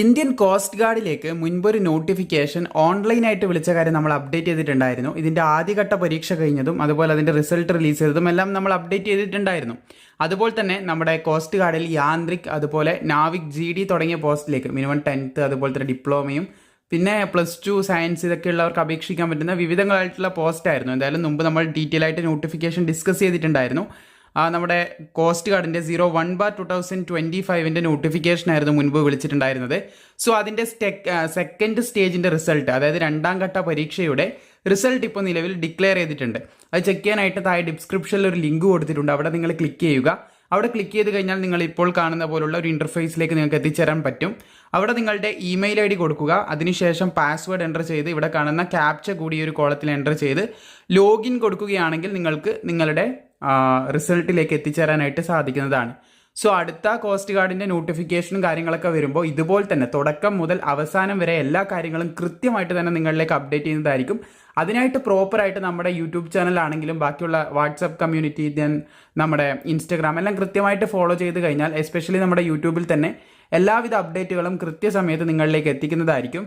Indian coast ഗാർഡിലേക്ക് മുൻപൊരു notification ഓൺലൈനായിട്ട് വിളിച്ച കാര്യം നമ്മൾ അപ്ഡേറ്റ് ചെയ്തിട്ടുണ്ടായിരുന്നു. ഇതിന്റെ ആദ്യഘട്ട പരീക്ഷ കഴിഞ്ഞതും അതുപോലെ അതിന്റെ റിസൾട്ട് റിലീസ് ചെയ്തതും എല്ലാം നമ്മൾ അപ്ഡേറ്റ് ചെയ്തിട്ടുണ്ടായിരുന്നു. അതുപോലെ തന്നെ നമ്മുടെ കോസ്റ്റ് ഗാർഡിൽ യാന്ത്രിക് അതുപോലെ നാവിക് ജി ഡി തുടങ്ങിയ പോസ്റ്റിലേക്ക് മിനിമം ടെൻത്ത് അതുപോലെ തന്നെ ഡിപ്ലോമയും പിന്നെ പ്ലസ് ടു സയൻസ് ഇതൊക്കെ ഉള്ളവർക്ക് അപേക്ഷിക്കാൻ പറ്റുന്ന വിവിധങ്ങളായിട്ടുള്ള പോസ്റ്റായിരുന്നു. എന്തായാലും മുമ്പ് നമ്മൾ ഡീറ്റെയിൽ ആയിട്ട് നോട്ടിഫിക്കേഷൻ ഡിസ്കസ് ചെയ്തിട്ടുണ്ടായിരുന്നു. നമ്മുടെ coast ഗാർഡിന്റെ zero one bar two thousand twenty ഫൈവിന്റെ notification ആയിരുന്നു മുൻപ് വിളിച്ചിട്ടുണ്ടായിരുന്നത്. സോ അതിന്റെ സെക്കൻഡ് സ്റ്റേജിന്റെ റിസൾട്ട് അതായത് രണ്ടാം ഘട്ട പരീക്ഷയുടെ റിസൾട്ട് ഇപ്പോൾ നിലവിൽ ഡിക്ലെയർ ചെയ്തിട്ടുണ്ട്. അത് ചെക്ക് ചെയ്യാനായിട്ട് താഴെ ഡിസ്ക്രിപ്ഷനിൽ ഒരു ലിങ്ക് കൊടുത്തിട്ടുണ്ട്. അവിടെ നിങ്ങൾ ക്ലിക്ക് ചെയ്യുക. അവിടെ ക്ലിക്ക് ചെയ്ത് കഴിഞ്ഞാൽ നിങ്ങൾ ഇപ്പോൾ കാണുന്ന പോലുള്ള ഒരു ഇന്റർഫേസിലേക്ക് നിങ്ങൾക്ക് എത്തിച്ചേരാൻ പറ്റും. അവിടെ നിങ്ങളുടെ ഇമെയിൽ ഐ ഡി കൊടുക്കുക. അതിനുശേഷം പാസ്വേഡ് എന്റർ ചെയ്ത് ഇവിടെ കാണുന്ന ക്യാപ്ച കൂടി ഒരു കോളത്തിൽ എന്റർ ചെയ്ത് ലോഗിൻ കൊടുക്കുകയാണെങ്കിൽ നിങ്ങൾക്ക് നിങ്ങളുടെ റിസൾട്ടിലേക്ക് എത്തിച്ചേരാനായിട്ട് സാധിക്കുന്നതാണ്. സോ അടുത്ത കോസ്റ്റ് ഗാർഡിന്റെ നോട്ടിഫിക്കേഷനും കാര്യങ്ങളൊക്കെ വരുമ്പോൾ ഇതുപോലെ തന്നെ തുടക്കം മുതൽ അവസാനം വരെ എല്ലാ കാര്യങ്ങളും കൃത്യമായിട്ട് തന്നെ നിങ്ങളിലേക്ക് അപ്ഡേറ്റ് ചെയ്യുന്നതായിരിക്കും. അതിനായിട്ട് പ്രോപ്പറായിട്ട് നമ്മുടെ യൂട്യൂബ് ചാനലാണെങ്കിലും ബാക്കിയുള്ള വാട്സപ്പ് കമ്മ്യൂണിറ്റി ദെൻ നമ്മുടെ ഇൻസ്റ്റഗ്രാം എല്ലാം കൃത്യമായിട്ട് ഫോളോ ചെയ്ത് കഴിഞ്ഞാൽ എസ്പെഷ്യലി നമ്മുടെ യൂട്യൂബിൽ തന്നെ എല്ലാവിധ അപ്ഡേറ്റുകളും കൃത്യസമയത്ത് നിങ്ങളിലേക്ക് എത്തിക്കുന്നതായിരിക്കും.